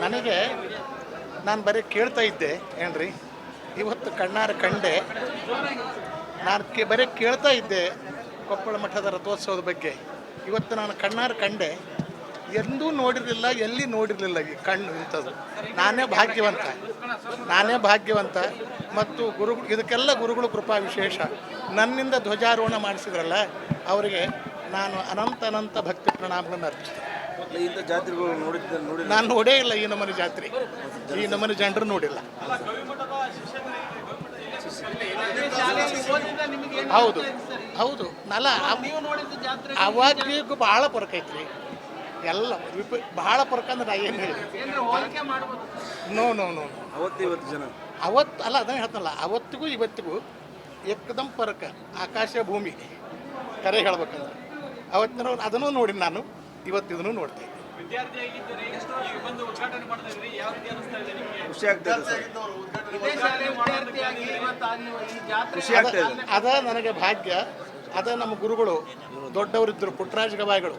ನನಗೆ ನಾನು ಬರೀ ಕೇಳ್ತಾ ಇದ್ದೆ ಏನ್ರಿ? ಇವತ್ತು ಕಣ್ಣಾರ ಕಂಡೆ. ನಾನು ಕೇ ಬರೀ ಕೇಳ್ತಾ ಇದ್ದೆ ಕೊಪ್ಪಳ ಮಠದ ರಥೋತ್ಸವದ ಬಗ್ಗೆ. ಇವತ್ತು ನಾನು ಕಣ್ಣಾರ ಕಂಡೆ. ಎಂದೂ ನೋಡಿರಲಿಲ್ಲ ಎಲ್ಲಿ ನೋಡಿರಲಿಲ್ಲ ಈ ಕಣ್ಣು ಇಂಥದ್ದು. ನಾನೇ ಭಾಗ್ಯವಂತ. ನಾನೇ ಭಾಗ್ಯವಂತ. ಮತ್ತು ಗುರು ಇದಕ್ಕೆಲ್ಲ ಗುರುಗಳು ಕೃಪಾ ವಿಶೇಷ. ನನ್ನಿಂದ ಧ್ವಜಾರೋಹಣ ಮಾಡಿಸಿದ್ರಲ್ಲ ಅವರಿಗೆ ನಾನು ಅನಂತ ಅನಂತ ಭಕ್ತಿ ಪ್ರಣಾಮಗಳನ್ನು ಅರ್ಪಿಸ್ತೇನೆ. ಇಂಥ ಜಾತ್ರೆಗಳು ನೋಡಿದ್ದ ನೋಡಿ ನಾನು ನೋಡೇ ಇಲ್ಲ ಈ ನಮ್ಮನೆ ಜಾತ್ರೆ. ಈ ನಮ್ಮನೆ ಜನರು ನೋಡಿಲ್ಲ. ಹೌದು ಹೌದು. ನಲ್ಲ ಅವಾಗೂ ಭಾಳ ಫರಕ್ ಐತ್ರಿ. ಎಲ್ಲ ವಿಪ ಭಾಳ ಫರ್ಕ್ ಅಂದ್ರೆ ನಾ ಏನು ಹೇಳಿ. ನೋ ನೋ ನೋ ಅವತ್ತು ಇವತ್ತು ಜನ? ಅವತ್ತು ಅಲ್ಲ ಅದನ್ನ ಹೇಳ್ತಲ್ಲ ಅವತ್ತಿಗೂ ಇವತ್ತಿಗೂ ಏಕದಮ್ ಫರಕ ಆಕಾಶ ಭೂಮಿ. ಕರೆ ಹೇಳ್ಬೇಕಂದ್ರೆ. ಅವತ್ತಿನ ಅದನ್ನು ನೋಡಿ ನಾನು. ಇವತ್ತು ಇದನ್ನು ನೋಡ್ತಾ ಇದ್ದೀವಿ ವಿದ್ಯಾರ್ಥಿಯಾಗಿದ್ದರೆ ಈಗ ಉದ್ಘಾಟನೆ ಮಾಡ್ತಾ ಇದ್ರಿ ಯಾವ ರೀತಿ ಅನಿಸ್ತಾ ಇದೆ ನಿಮಗೆ? ಖುಷಿ ಆಗ್ತಾ ಇದೆ ಅದ ನನಗೆ ಭಾಗ್ಯ. ಅದ ನಮ್ಮ ಗುರುಗಳು ದೊಡ್ಡವರಿದ್ದರು ಪುಟ್ಟರಾಜ ಗವಾಯಿಗಳು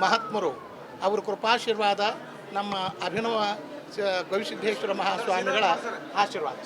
ಮಹಾತ್ಮರು. ಅವ್ರ ಕೃಪಾಶೀರ್ವಾದ ನಮ್ಮ ಅಭಿನವ ಗವಿಸಿದ್ಧೇಶ್ವರ ಗವಿಸಿದ್ದೇಶ್ವರ ಮಹಾಸ್ವಾಮಿಗಳ ಆಶೀರ್ವಾದ.